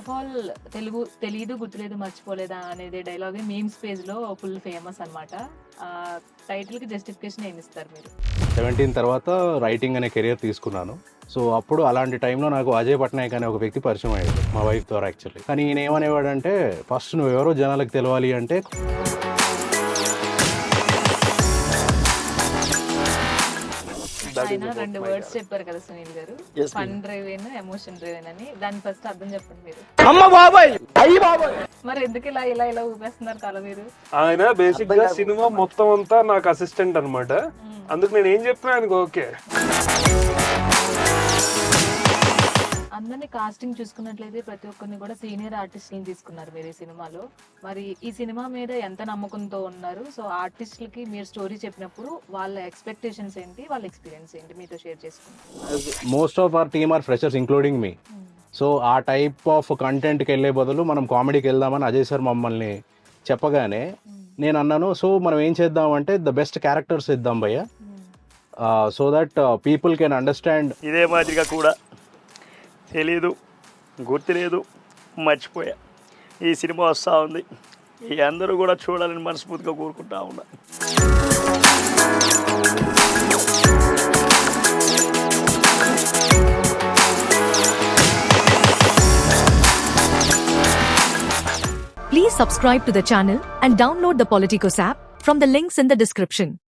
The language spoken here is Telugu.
ఆఫ్ ఆల్ తెలుగు తెలియదు గుర్తులేదు మర్చిపోలేదా అనేది డైలాగ్ మీమ్స్ పేజ్లో ఫుల్ ఫేమస్ అనమాట టైటిల్కి జస్టిఫికేషన్ ఏమి ఇస్తారు మీరు? సెవెంటీన్ తర్వాత రైటింగ్ అనే కెరియర్ తీసుకున్నాను. సో అప్పుడు అలాంటి టైంలో నాకు అజయ్ పట్నాయక్ అనే ఒక వ్యక్తి పరిచయం అయ్యాడు మా వైఫ్ ద్వారా యాక్చువల్లీ కానీ ఈయన ఏమనేవాడంటే ఫస్ట్ నువ్వు ఎవరో జనాలకు తెలవాలి అంటే ఆయన రెండు వర్డ్స్ చెప్పారు కదా సునీల్ గారు. ఫన్ డ్రైవెన్ ఎమోషన్ డ్రైవెన్ అని. దాని ఫస్ట్ అర్థం చెప్పండి మీరు. అమ్మ బాబాయ్! అయ్యి బాబాయ్! మరి ఎందుకు ఇలా ఇలా ఇలా ఊపేస్తున్నారు తల మీరు? ఆయన బేసిక్గా సినిమా మొత్తం అంతా నాకు అసిస్టెంట్ అన్నమాట. అందుకు నేను ఏం చెప్పినా ఆయనకు ఓకే. అందరినీ కాస్టింగ్ చూసుకున్నట్లయితే ప్రతి ఒక్కరిని కూడా సీనియర్ ఆర్టిస్టులను తీసుకున్నారు మీరు ఈ సినిమాలో. మరి ఈ సినిమా మీద ఎంత నమ్మకంతో ఉన్నారు? సో ఆర్టిస్టులకి మీరు స్టోరీ చెప్పినప్పుడు వాళ్ళ ఎక్స్పెక్టేషన్స్ ఏంటి? వాళ్ళ ఎక్స్పీరియన్స్ ఏంటి? మీతో షేర్ చేసుకుంటారు most of our team are freshers including me so ఆ టైప్ ఆఫ్ కంటెంట్కి వెళ్ళే బదులు మనం కామెడీకి వెళ్దామని అజయ్ సార్ మమ్మల్ని చెప్పగానే నేను అన్నాను సో మనం ఏం చేద్దామంటే ద బెస్ట్ క్యారెక్టర్స్ ఇద్దాం భయ్య. So that people can understand ఇదే మాదిరిగా కూడా తెలీదు గుర్తులేదు మర్చిపోయా ఈ సినిమా వస్తూ ఉంది ఈ అందరూ కూడా చూడాలని మనస్ఫూర్తిగా కోరుకుంటా ఉన్నా Please subscribe to the channel and download the Politicos app from the links in the description.